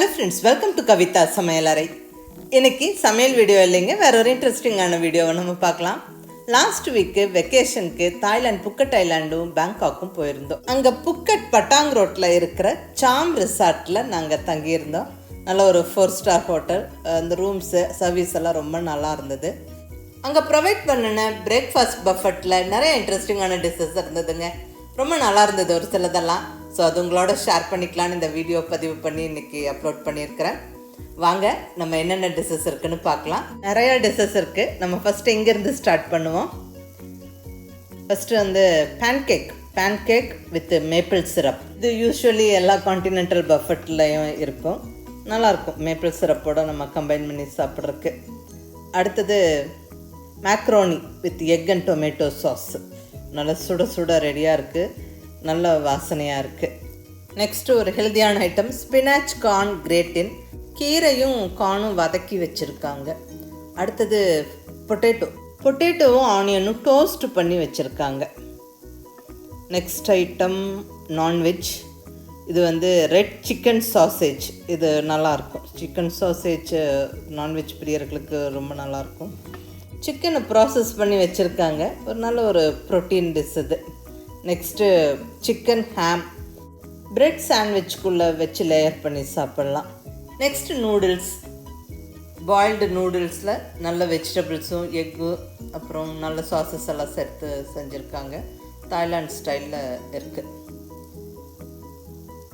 Hello friends welcome to Kavitha சமையலறை இன்றைக்கி சமையல் வீடியோ இல்லைங்க வேற ஒரு இன்ட்ரெஸ்டிங்கான வீடியோவை நம்ம பார்க்கலாம். லாஸ்ட் வீக்கு வெக்கேஷனுக்கு தாய்லாந்து புக்கட் ஐலாண்டும் பேங்காக்கும் போயிருந்தோம். அங்கே புக்கட் பட்டாங் ரோட்டில் இருக்கிற சாம் ரிசார்ட்டில் நாங்கள் தங்கியிருந்தோம். நல்ல ஒரு ஃபோர் ஸ்டார் ஹோட்டல் அந்த ரூம்ஸு சர்வீஸ் எல்லாம் ரொம்ப நல்லா இருந்தது. அங்கே ப்ரொவைட் பண்ணின பிரேக்ஃபாஸ்ட் பஃபட்டில் நிறைய இன்ட்ரெஸ்டிங்கான டிஷ்ஷஸ் இருந்ததுங்க. ரொம்ப நல்லா இருந்தது ஒரு சிலதெல்லாம். ஸோ அது உங்களோட ஷேர் பண்ணிக்கலான்னு இந்த வீடியோ பதிவு பண்ணி இன்னைக்கு அப்லோட் பண்ணியிருக்கிறேன். வாங்க நம்ம என்னென்ன டிஷ்ஷஸ் இருக்குன்னு பார்க்கலாம். நிறைய டிஷ்ஷஸ் இருக்குது நம்ம ஃபஸ்ட்டு இங்கேருந்து ஸ்டார்ட் பண்ணுவோம்? ஃபஸ்ட்டு வந்து pancake pancake with maple syrup இது யூஸ்வலி எல்லா காண்டினென்டல் பஃபட்லேயும் இருக்கும். நல்லாயிருக்கும். மேப்பிள் சிரப்போடு நம்ம கம்பைன் பண்ணி சாப்பிட்றதுக்கு. அடுத்தது macaroni with egg and tomato sauce நல்லா சுட சுட ரெடியாக இருக்குது நல்ல வாசனையாக இருக்குது நெக்ஸ்ட்டு ஒரு ஹெல்தியான ஐட்டம் ஸ்பினாச் கார்ன் கிரேட்டின் கீரையும் கார்னும் வதக்கி வச்சுருக்காங்க. அடுத்தது பொட்டேட்டோ பொட்டேட்டோவும் ஆனியனும் டோஸ்ட் பண்ணி வச்சுருக்காங்க. நெக்ஸ்ட் ஐட்டம் நான்வெஜ் இது வந்து ரெட் சிக்கன் சாசேஜ் இது நல்லாயிருக்கும் சிக்கன் சாசேஜ் நான்வெஜ் பிரியர்களுக்கு ரொம்ப நல்லாயிருக்கும் சிக்கனை ப்ராசஸ் பண்ணி வச்சுருக்காங்க. ஒரு நல்ல ஒரு ப்ரோட்டீன் டிஷ் இது. நெக்ஸ்ட்டு சிக்கன் ஹேம் பிரெட் சாண்ட்விச்சுக்குள்ளே வச்சு லேயர் பண்ணி சாப்பிட்லாம். நெக்ஸ்ட்டு நூடுல்ஸ் பாயில்டு நூடுல்ஸில் நல்ல வெஜிடபிள்ஸும் எக்கு அப்புறம் நல்ல சாசஸ் எல்லாம் சேர்த்து செஞ்சுருக்காங்க. தாய்லாந்து ஸ்டைலில் இருக்குது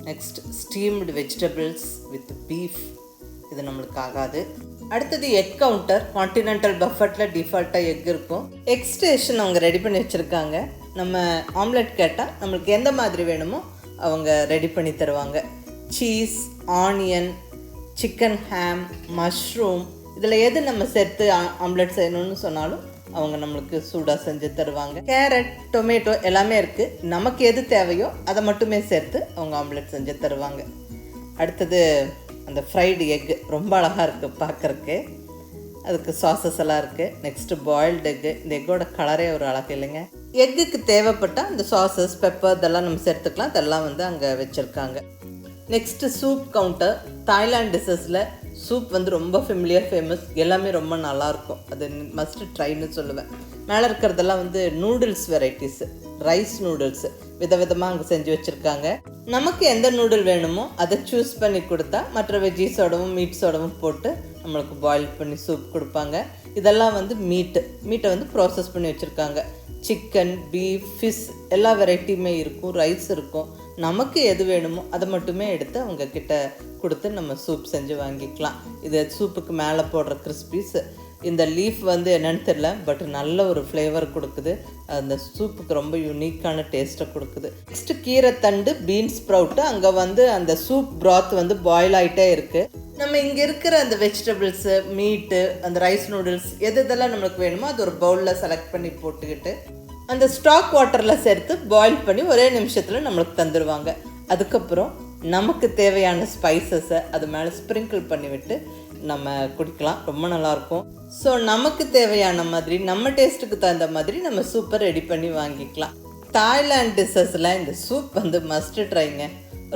next steamed vegetables with beef இது நம்மளுக்கு ஆகாது. அடுத்தது எக் கவுண்டர் கான்டினென்டல் பஃபட்டில் டிஃபால்ட்டாக எக் இருக்கும். எக் ஸ்டேஷன் அவங்க ரெடி பண்ணி வச்சுருக்காங்க. நம்ம ஆம்லெட் கேட்டால் நம்மளுக்கு எந்த மாதிரி வேணுமோ அவங்க ரெடி பண்ணி தருவாங்க. Cheese onion chicken ham mushroom இதில் எது நம்ம சேர்த்து ஆம்லெட் செய்யணும்னு சொன்னாலும் அவங்க நம்மளுக்கு சூடாக செஞ்சு தருவாங்க. கேரட் டொமேட்டோ எல்லாமே இருக்குது நமக்கு எது தேவையோ அதை மட்டுமே சேர்த்து அவங்க ஆம்லெட் செஞ்சு தருவாங்க. அடுத்தது அந்த ஃப்ரைடு எக் ரொம்ப அழகாக இருக்குது பார்க்குறக்கு அதுக்கு சாசஸ் எல்லாம் இருக்குது நெக்ஸ்ட்டு பாயில்டு எக்கு இந்த எக்கோட கலரே ஒரு அழகு இல்லைங்க. எக்குக்கு தேவைப்பட்ட அந்த சாசஸ் பெப்பர் இதெல்லாம் நம்ம சேர்த்துக்கலாம். இதெல்லாம் வந்து அங்கே வச்சுருக்காங்க. நெக்ஸ்ட்டு சூப் கவுண்டர் தாய்லாந்து டிஷ்ஷஸில் சூப் வந்து ரொம்ப ஃபெமிலியர் ஃபேமஸ் எல்லாமே ரொம்ப நல்லாயிருக்கும். அது மஸ்ட்டு ட்ரைன்னு சொல்லுவேன். மேலே இருக்கிறதெல்லாம் வந்து நூடுல்ஸ் வெரைட்டிஸு ரைஸ் நூடுல்ஸு விதவிதமாக அங்கே செஞ்சு வச்சுருக்காங்க. நமக்கு எந்த நூடுல் வேணுமோ அதை சூஸ் பண்ணி கொடுத்தா மற்ற வெஜ்ஜீஸோடவும் மீட்ஸோடவும் போட்டு நம்மளுக்கு பாயில் பண்ணி சூப் கொடுப்பாங்க. இதெல்லாம் வந்து மீட்டு மீட்டை வந்து ப்ராசஸ் பண்ணி வச்சுருக்காங்க. சிக்கன் பீஃப் ஃபிஷ் எல்லா வெரைட்டியுமே இருக்கும் ரைஸ் இருக்கும். நமக்கு எது வேணுமோ அதை மட்டுமே எடுத்து அவங்க கிட்ட கொடுத்து நம்ம சூப் செஞ்சு வாங்கிக்கலாம். இது சூப்புக்கு மேலே போடுற கிறிஸ்பீஸ் இந்த லீஃப் வந்து என்னன்னு தெரில பட் நல்ல ஒரு ஃப்ளேவர் கொடுக்குது. அந்த சூப்புக்கு ரொம்ப யூனிக்கான டேஸ்ட்டை கொடுக்குது. நெக்ஸ்ட்டு கீரை தண்டு பீன்ஸ் ப்ரவுட்டு அங்கே வந்து அந்த சூப் ப்ராத் வந்து பாயில் ஆகிட்டே இருக்குது நம்ம இங்கே இருக்கிற அந்த வெஜிடபிள்ஸு மீட்டு அந்த ரைஸ் நூடுல்ஸ் எது இதெல்லாம் நம்மளுக்கு வேணுமோ அது ஒரு பவுலில் செலக்ட் பண்ணி போட்டுக்கிட்டு அந்த ஸ்டாக் வாட்டரில் சேர்த்து பாயில் பண்ணி ஒரே நிமிஷத்தில் நம்மளுக்கு தந்துடுவாங்க அதுக்கப்புறம் நமக்கு தேவையான ஸ்பைசஸை அது மேலே ஸ்ப்ரிங்கிள் பண்ணி விட்டு நம்ம குடிக்கலாம். ரொம்ப நல்லாயிருக்கும். ஸோ நமக்கு தேவையான மாதிரி நம்ம டேஸ்ட்டுக்கு தகுந்த மாதிரி நம்ம சூப்பர் ரெடி பண்ணி வாங்கிக்கலாம். தாய்லாந்து டிஷ்ஷஸில் இந்த சூப் வந்து மஸ்ட் ட்ரைங்க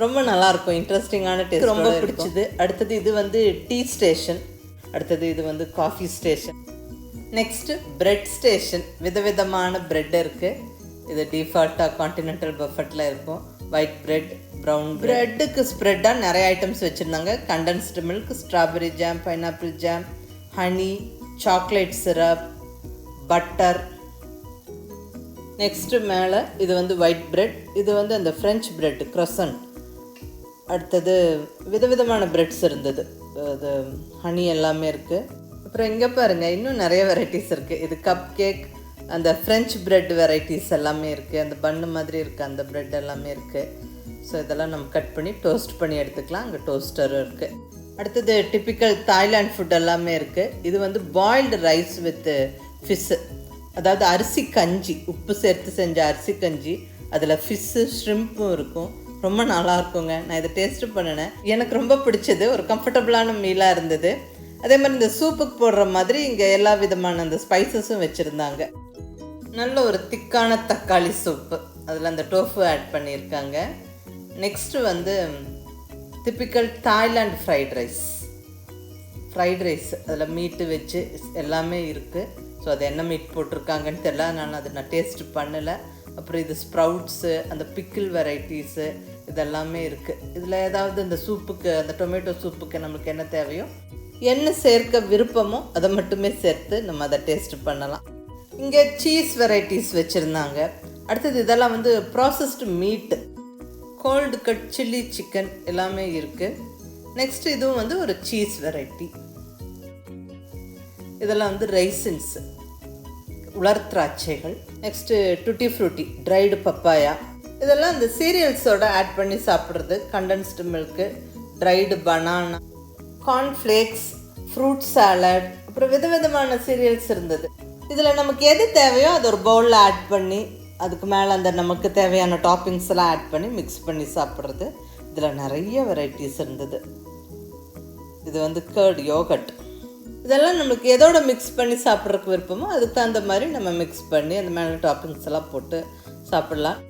ரொம்ப நல்லாயிருக்கும். இன்ட்ரெஸ்டிங்கான டேஸ்ட் ரொம்ப பிடிச்சது. அடுத்தது இது வந்து டீ ஸ்டேஷன் அடுத்தது இது வந்து coffee station next bread station விதவிதமான பிரெட் இருக்குது இது டிஃபால்ட்டாக காண்டினென்டல் பஃபட்டில் இருக்கும். ஒயிட் பிரெட் ப்ரௌன் பிரெட்டுக்கு ஸ்ப்ரெட்டாக நிறைய ஐட்டம்ஸ் வச்சுருந்தாங்க. Condensed milk strawberry jam pineapple jam honey chocolate syrup butter next மேலே இது வந்து ஒயிட் பிரெட் இது வந்து அந்த ஃப்ரெஞ்ச் பிரெட் க்ரொசன் அடுத்தது விதவிதமான பிரெட்ஸ் இருந்தது. அது ஹனி எல்லாமே இருக்குது அப்புறம் இங்கே பாருங்கள் இன்னும் நிறைய வெரைட்டிஸ் இருக்குது இது கப் கேக் அந்த ஃப்ரெஞ்ச் பிரெட் வெரைட்டிஸ் எல்லாமே இருக்குது அந்த பண்ணு மாதிரி இருக்குது அந்த பிரெட் எல்லாமே இருக்குது ஸோ இதெல்லாம் நம்ம கட் பண்ணி டோஸ்ட் பண்ணி எடுத்துக்கலாம். அங்கே டோஸ்டரும் இருக்குது அடுத்தது டிப்பிக்கல் தாய்லாண்ட் ஃபுட் எல்லாமே இருக்குது இது வந்து பாயில்டு ரைஸ் வித் ஃபிஷ்ஷு அதாவது அரிசி கஞ்சி உப்பு சேர்த்து செஞ்ச அரிசி கஞ்சி. அதில் ஃபிஷ்ஷு ஷ்ரிம்ப்பும் இருக்கும். ரொம்ப நல்லா இருக்குங்க. நான் இதை டேஸ்ட்டு பண்ணினேன் எனக்கு ரொம்ப பிடிச்சது. ஒரு கம்ஃபர்டபுளான மீலாக இருந்தது. அதே மாதிரி இந்த சூப்புக்கு போடுற மாதிரி இங்கே எல்லா விதமான அந்த ஸ்பைசஸும் வச்சுருந்தாங்க. நல்ல ஒரு திக்கான தக்காளி சூப்பு. அதில் அந்த டோஃபு ஆட் பண்ணியிருக்காங்க. நெக்ஸ்ட்டு வந்து typical Thailand fried rice fried rice அதில் மீட்டு வச்சு எல்லாமே இருக்குது ஸோ அது என்ன மீட் போட்டிருக்காங்கன்னு தெரியல. நான் அதை நான் டேஸ்ட் பண்ணலை. அப்புறம் இது ஸ்ப்ரவுட்ஸு அந்த பிக்கிள் வெரைட்டிஸு இதெல்லாமே இருக்குது இதில் ஏதாவது இந்த சூப்புக்கு அந்த டொமேட்டோ சூப்புக்கு நம்மளுக்கு என்ன தேவையோ என்ன சேர்க்க விருப்பமோ அதை மட்டுமே சேர்த்து நம்ம அதை டேஸ்ட் பண்ணலாம். இங்கே சீஸ் வெரைட்டிஸ் வச்சுருந்தாங்க. அடுத்தது இதெல்லாம் வந்து ப்ராசஸ்டு மீட்டு கோல்டு கட் சில்லி சிக்கன் எல்லாமே இருக்குது நெக்ஸ்ட் இதுவும் வந்து ஒரு சீஸ் வெரைட்டி இதெல்லாம் வந்து ரைசின்ஸ் உலர் திராட்சைகள். Next tutti frutti dried papaya இதெல்லாம் இந்த சீரியல்ஸோட ஆட் பண்ணி சாப்பிட்றது condensed milk dried banana cornflakes fruit salad அப்புறம் விதவிதமான சீரியல்ஸ் இருந்தது. இதில் நமக்கு எது தேவையோ அது ஒரு பவுலில் ஆட் பண்ணி அதுக்கு மேலே அந்த நமக்கு தேவையான டாப்பிங்ஸ் எல்லாம் ஆட் பண்ணி மிக்ஸ் பண்ணி சாப்பிட்றது. இதில் நிறைய வெரைட்டிஸ் இருந்தது. இது வந்து கேர்ட் யோகட் இதெல்லாம் நம்மளுக்கு எதோட மிக்ஸ் பண்ணி சாப்பிட்றதுக்கு விருப்பமோ அதுக்கு தகுந்த மாதிரி நம்ம மிக்ஸ் பண்ணி அந்த மேலே டாப்பிங்ஸ் எல்லாம் போட்டு சாப்பிட்லாம்.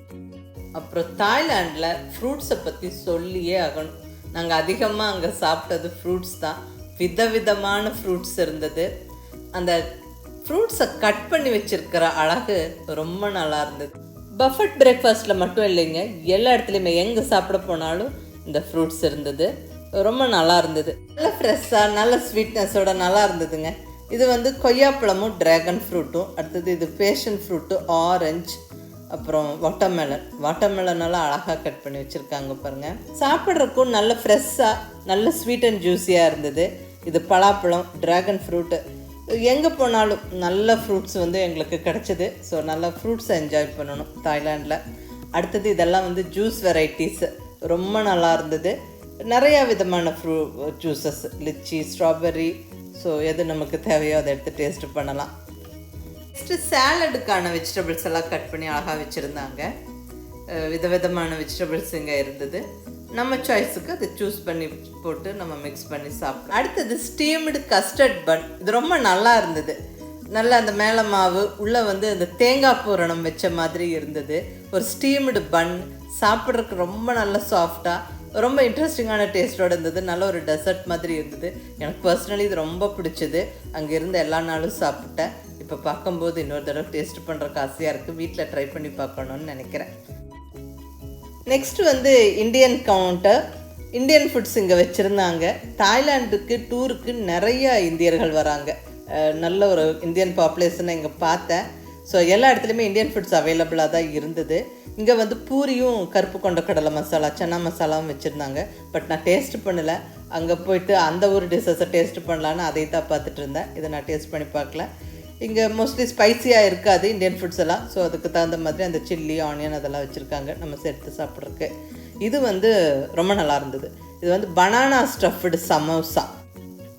அப்புறம் தாய்லாண்டில் ஃப்ரூட்ஸை பற்றி சொல்லியே ஆகணும். நாங்கள் அதிகமாக அங்கே சாப்பிட்டது ஃப்ரூட்ஸ் தான். விதவிதமான ஃப்ரூட்ஸ் இருந்தது. அந்த ஃப்ரூட்ஸை கட் பண்ணி வச்சிருக்கிற அழகு ரொம்ப நல்லா இருந்தது. பஃபட் பிரேக்ஃபாஸ்ட்டில் மட்டும் இல்லைங்க. எல்லா இடத்துலையுமே எங்கே சாப்பிட போனாலும் இந்த ஃப்ரூட்ஸ் இருந்தது. ரொம்ப நல்லா இருந்தது. நல்ல ஃப்ரெஷ்ஷாக நல்ல ஸ்வீட்னஸோட நல்லா இருந்ததுங்க. இது வந்து கொய்யாப்பழமும் ட்ராகன் ஃப்ரூட்டும் அடுத்தது இது பேஷன் ஃப்ரூட்டு ஆரஞ்சு அப்புறம் வாட்டர்மெலன் வாட்டர்மெலனெல்லாம் அழகாக கட் பண்ணி வச்சுருக்காங்க பாருங்கள் சாப்பிட்றதுக்கும் நல்ல ஃப்ரெஷ்ஷாக நல்ல ஸ்வீட் அண்ட் ஜூஸியாக இருந்தது. இது பலாப்பழம் ட்ராகன் ஃப்ரூட்டு எங்கே போனாலும் நல்ல ஃப்ரூட்ஸ் வந்து எங்களுக்கு கிடச்சிது. ஸோ நல்லா ஃப்ரூட்ஸை என்ஜாய் பண்ணணும் தாய்லாண்டில் அடுத்தது இதெல்லாம் வந்து ஜூஸ் வெரைட்டிஸ் ரொம்ப நல்லா இருந்தது. நிறையா விதமான fruit juices lychee strawberry so எது நமக்கு தேவையோ அதை எடுத்து டேஸ்ட் பண்ணலாம். நெக்ஸ்ட்டு சேலடுக்கான வெஜிடபிள்ஸ் எல்லாம் கட் பண்ணி அழகாக வச்சுருந்தாங்க. விதவிதமான வெஜிடபிள்ஸ் இங்கே இருந்தது. நம்ம சாய்ஸுக்கு அதை சூஸ் பண்ணி போட்டு நம்ம மிக்ஸ் பண்ணி சாப்பிடலாம். அடுத்தது ஸ்டீம்டு கஸ்டர்ட் பன் இது ரொம்ப நல்லா இருந்தது. நல்லா அந்த மேலே மாவு உள்ளே வந்து அந்த தேங்காய் பூரணம் வச்ச மாதிரி இருந்தது. ஒரு ஸ்டீம்டு பன் சாப்பிட்றதுக்கு ரொம்ப நல்ல சாஃப்டாக ரொம்ப இன்ட்ரெஸ்டிங்கான டேஸ்ட்டோடு இருந்தது. நல்ல ஒரு டெசர்ட் மாதிரி இருந்தது. எனக்கு பர்சனலி இது ரொம்ப பிடிச்சது. அங்கே இருந்து எல்லா நாளும் சாப்பிட்டேன். இப்போ பார்க்கும்போது இன்னொரு தடவை டேஸ்ட் பண்ணுறக்கு ஆசையாக இருக்குது. வீட்டில் ட்ரை பண்ணி பார்க்கணுன்னு நினைக்கிறேன். நெக்ஸ்ட் வந்து இந்தியன் கவுண்டர் இந்தியன் ஃபுட்ஸ் இங்கே வச்சுருந்தாங்க. தாய்லாந்துக்கு டூருக்கு நிறைய இந்தியர்கள் வராங்க. நல்ல ஒரு இந்தியன் பாப்புலேஷனை இங்கே பார்த்தேன். ஸோ எல்லா இடத்துலையுமே இந்தியன் ஃபுட்ஸ் அவைலபிளாக தான் இருந்தது. இங்கே வந்து பூரியும் கருப்பு கொண்ட கடலை மசாலா சன்னா மசாலாவும் வச்சுருந்தாங்க. பட் நான் டேஸ்ட் பண்ணலை. அங்கே போயிட்டு அந்த ஒரு டிஷ்ஷஸை டேஸ்ட் பண்ணலான்னு அதை தான் பார்த்துட்டு இருந்தேன். இதை நான் டேஸ்ட் பண்ணி பார்க்கல. இங்கே மோஸ்ட்லி ஸ்பைசியாக இருக்காது இந்தியன் ஃபுட்ஸ் எல்லாம். ஸோ அதுக்கு தகுந்த மாதிரி அந்த சில்லி ஆனியன் அதெல்லாம் வச்சுருக்காங்க. நம்ம சேர்த்து சாப்பிட்றதுக்கு. இது வந்து ரொம்ப நல்லா இருந்தது. இது வந்து பனானா ஸ்டஃப்டு சமோசா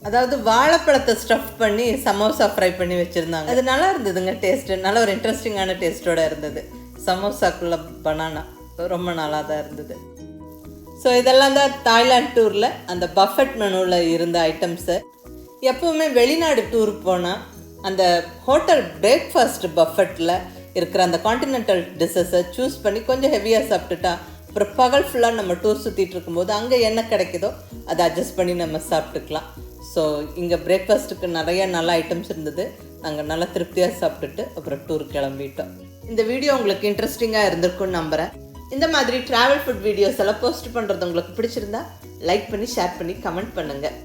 அதாவது வாழைப்பழத்தை ஸ்டஃப் பண்ணி சமோசா ஃப்ரை பண்ணி வச்சுருந்தாங்க. அது நல்லா இருந்ததுங்க டேஸ்ட்டு நல்ல ஒரு இன்ட்ரெஸ்டிங்கான டேஸ்ட்டோட இருந்தது. சமோசாக்குள்ள பனானா ரொம்ப நல்லா தான் இருந்தது. ஸோ இதெல்லாம் தான் தாய்லாந்து டூரில் அந்த பஃபட் மெனுவில் இருந்த ஐட்டம்ஸு எப்போவுமே வெளிநாடு டூர் போனால் அந்த ஹோட்டல் பிரேக்ஃபாஸ்ட் பஃபெட்டில் இருக்கிற அந்த காண்டினென்டல் டிஷ்ஷஸை சூஸ் பண்ணி கொஞ்சம் ஹெவியாக சாப்பிட்டுட்டா அப்புறம் பகல் ஃபுல்லாக நம்ம டூர் சுற்றிட்டு இருக்கும்போது அங்கே என்ன கிடைக்குதோ அதை அட்ஜஸ்ட் பண்ணி நம்ம சாப்பிட்டுக்கலாம். ஸோ இங்கே பிரேக்ஃபாஸ்ட்டுக்கு நிறைய நல்ல ஐட்டம்ஸ் இருந்தது. நாங்கள் நல்லா திருப்தியாக சாப்பிட்டுட்டு அப்புறம் டூர் கிளம்பிட்டோம். இந்த வீடியோ உங்களுக்கு இன்ட்ரெஸ்டிங்காக இருந்திருக்கும்னு நம்புகிறேன் இந்த மாதிரி ட்ராவல் ஃபுட் வீடியோஸ் எல்லாம் போஸ்ட் பண்ணுறது உங்களுக்கு பிடிச்சிருந்தா லைக் பண்ணி ஷேர் பண்ணி கமெண்ட் பண்ணுங்கள்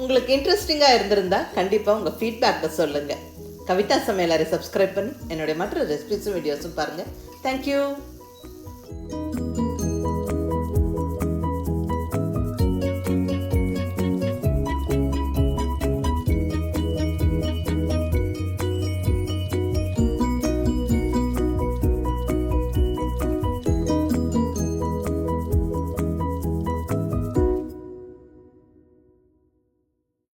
உங்களுக்கு இன்ட்ரெஸ்டிங்காக இருந்திருந்தா கண்டிப்பாக உங்கள் ஃபீட்பேக்கை சொல்லுங்கள் கவிதா சமையலரை சப்ஸ்கிரைப் பண்ணி என்னுடைய மற்ற ரெசிபிஸும் வீடியோஸும் பாருங்கள் தேங்க்யூ